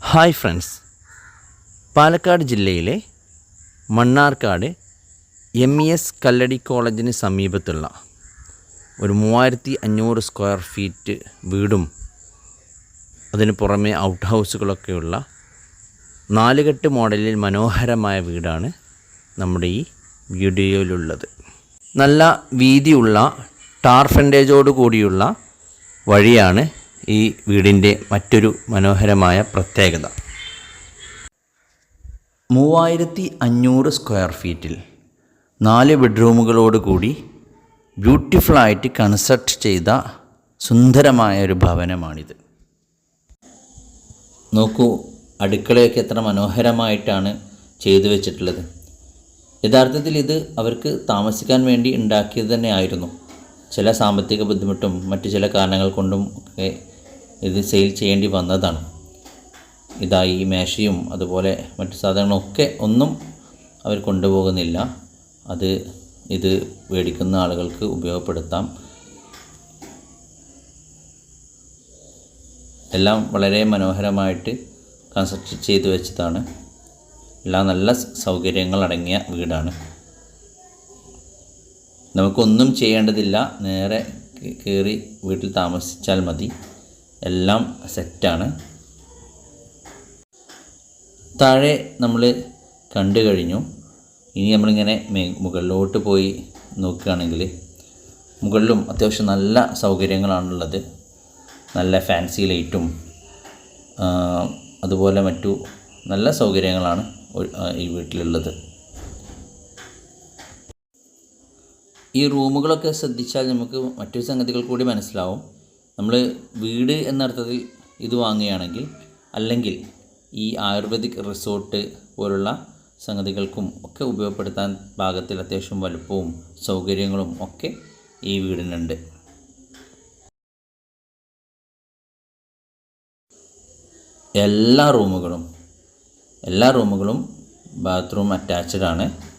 Hi friends. Palakkad ജില്ലയിലെ Mannarkkad M E S Kalladi കോളേജിന് സമീപത്തുള്ള ഒരു മൂവായിരത്തി അഞ്ഞൂറ് സ്ക്വയർ ഫീറ്റ് വീടും അതിന് പുറമെ ഔട്ട് ഹൗസുകളൊക്കെയുള്ള നാലുകെട്ട് മോഡലിൽ മനോഹരമായ വീടാണ് നമ്മുടെ ഈ വീഡിയോയിലുള്ളത്. നല്ല വീതിയുള്ള ടാർ കൂടിയുള്ള വഴിയാണ് ഈ വീടിന്റെ മറ്റൊരു മനോഹരമായ പ്രത്യേകത. മൂവായിരത്തി അഞ്ഞൂറ് സ്ക്വയർ ഫീറ്റിൽ നാല് ബെഡ്റൂമുകളോട് കൂടി ബ്യൂട്ടിഫുള്ളായിട്ട് കൺസ്ട്രക്ട് ചെയ്ത സുന്ദരമായ ഒരു ഭവനമാണിത്. നോക്കൂ അടുക്കളയൊക്കെ എത്ര മനോഹരമായിട്ടാണ് ചെയ്തു വെച്ചിട്ടുള്ളത്. യഥാർത്ഥത്തിൽ ഇത് അവർക്ക് താമസിക്കാൻ വേണ്ടി ഉണ്ടാക്കിയത് തന്നെ ആയിരുന്നു. ചില സാമ്പത്തിക ബുദ്ധിമുട്ടും മറ്റു ചില കാരണങ്ങൾ കൊണ്ടും ഒക്കെ ഇത് സെയിൽ ചെയ്യേണ്ടി വന്നതാണ്. ഇതായി മേശയും അതുപോലെ മറ്റു സാധനങ്ങളൊക്കെ ഒന്നും അവർ കൊണ്ടുപോകുന്നില്ല. അത് ഇത് മേടിക്കുന്ന ആളുകൾക്ക് ഉപയോഗപ്പെടുത്താം. എല്ലാം വളരെ മനോഹരമായിട്ട് കൺസ്ട്രക്ട് ചെയ്തു വെച്ചതാണ്. എല്ലാം നല്ല സൗകര്യങ്ങൾ അടങ്ങിയ വീടാണ്. നമുക്കൊന്നും ചെയ്യേണ്ടതില്ല. നേരെ കയറി വീട്ടിൽ താമസിച്ചാൽ മതി. എല്ലാം സെറ്റാണ്. താഴെ നമ്മൾ കണ്ടു കഴിഞ്ഞു. ഇനി നമ്മളിങ്ങനെ മുകളിലോട്ട് പോയി നോക്കുകയാണെങ്കിൽ മുകളിലും അത്യാവശ്യം നല്ല സൗകര്യങ്ങളാണുള്ളത്. നല്ല ഫാൻസി ലൈറ്റും അതുപോലെ മറ്റു നല്ല സൗകര്യങ്ങളാണ് ഈ വീട്ടിലുള്ളത്. ഈ റൂമുകളൊക്കെ ശ്രദ്ധിച്ചാൽ നമുക്ക് മറ്റൊരു സംഗതികൾ കൂടി മനസ്സിലാവും. നമ്മൾ വീട് എന്നർത്ഥത്തിൽ ഇത് വാങ്ങുകയാണെങ്കിൽ അല്ലെങ്കിൽ ഈ ആയുർവേദിക് റിസോർട്ട് പോലുള്ള സംഗതികൾക്കും ഒക്കെ ഉപയോഗപ്പെടുത്താൻ പാകത്തിൽ അത്യാവശ്യം വലുപ്പവും സൗകര്യങ്ങളും ഒക്കെ ഈ വീടിനുണ്ട്. എല്ലാ റൂമുകളും എല്ലാ റൂമുകളും ബാത്റൂം അറ്റാച്ച്ഡ് ആണ്.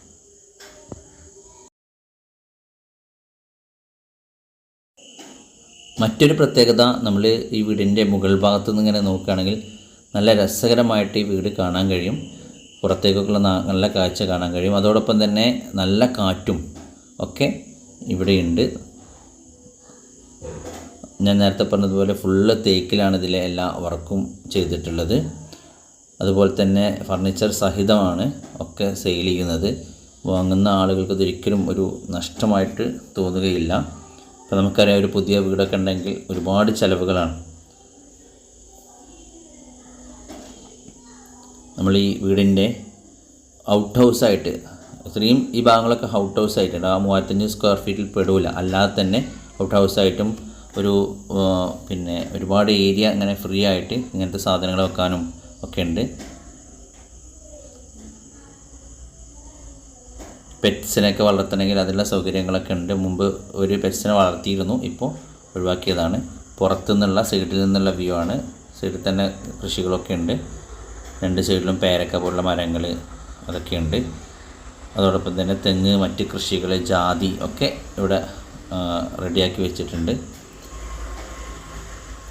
മറ്റൊരു പ്രത്യേകത നമ്മൾ ഈ വീടിന്റെ മുകൾ ഭാഗത്തു നിന്ന് ഇങ്ങനെ നോക്കുകയാണെങ്കിൽ നല്ല രസകരമായിട്ട് ഈ വീട് കാണാൻ കഴിയും. പുറത്തേക്കൊക്കെയുള്ള നല്ല കാഴ്ച കാണാൻ കഴിയും. അതോടൊപ്പം തന്നെ നല്ല കാറ്റും ഒക്കെ ഇവിടെയുണ്ട്. ഞാൻ നേരത്തെ പറഞ്ഞതുപോലെ ഫുള്ള് തേക്കിലാണ് ഇതിലെ എല്ലാ വർക്കും ചെയ്തിട്ടുള്ളത്. അതുപോലെ തന്നെ ഫർണിച്ചർ സഹിതമാണ് ഒക്കെ സെയിൽ ചെയ്യുന്നത്. വാങ്ങുന്ന ആളുകൾക്ക് ഇതൊരിക്കലും ഒരു നഷ്ടമായിട്ട് തോന്നുകയില്ല. അപ്പോൾ നമുക്കറിയാം ഒരു പുതിയ വീടൊക്കെ ഉണ്ടെങ്കിൽ ഒരുപാട് ചിലവുകളാണ്. നമ്മൾ ഈ വീടിന്റെ ഔട്ട് ഹൗസായിട്ട് ഇത്രയും ഈ ഭാഗങ്ങളൊക്കെ ഔട്ട് ഹൗസ് ആയിട്ടുണ്ട്. ആ മൂവായിരത്തഞ്ച് സ്ക്വയർ ഫീറ്റിൽ പെടില്ല അല്ലാതെ തന്നെ ഔട്ട് ഹൗസ് ആയിട്ടും ഒരു പിന്നെ ഒരുപാട് ഏരിയ ഇങ്ങനെ ഫ്രീ ആയിട്ട് ഇങ്ങനത്തെ സാധനങ്ങൾ വെക്കാനും ഒക്കെ ഉണ്ട്. പെറ്റ്സിനെയൊക്കെ വളർത്തണമെങ്കിൽ അതിനുള്ള സൗകര്യങ്ങളൊക്കെ ഉണ്ട്. മുമ്പ് ഒരു പെറ്റ്സിനെ വളർത്തിയിരുന്നു. ഇപ്പോൾ ഒഴിവാക്കിയതാണ്. പുറത്തുനിന്നുള്ള സൈഡിൽ നിന്നുള്ള വ്യൂ ആണ്. സൈഡിൽ തന്നെ കൃഷികളൊക്കെ ഉണ്ട്. രണ്ട് സൈഡിലും പേരക്ക പോലുള്ള മരങ്ങൾ അതൊക്കെയുണ്ട് അതോടൊപ്പം തന്നെ തെങ്ങ് മറ്റ് കൃഷികൾ ജാതി ഒക്കെ ഇവിടെ റെഡിയാക്കി വെച്ചിട്ടുണ്ട്.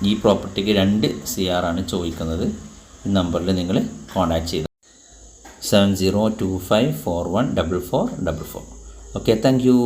ഈ പ്രോപ്പർട്ടിക്ക് രണ്ട് സി ആർ ആണ് ചോദിക്കുന്നത്. ഈ നമ്പറിൽ നിങ്ങൾ കോൺടാക്ട് ചെയ്ത് seven zero two five four one double four double four. Okay thank you.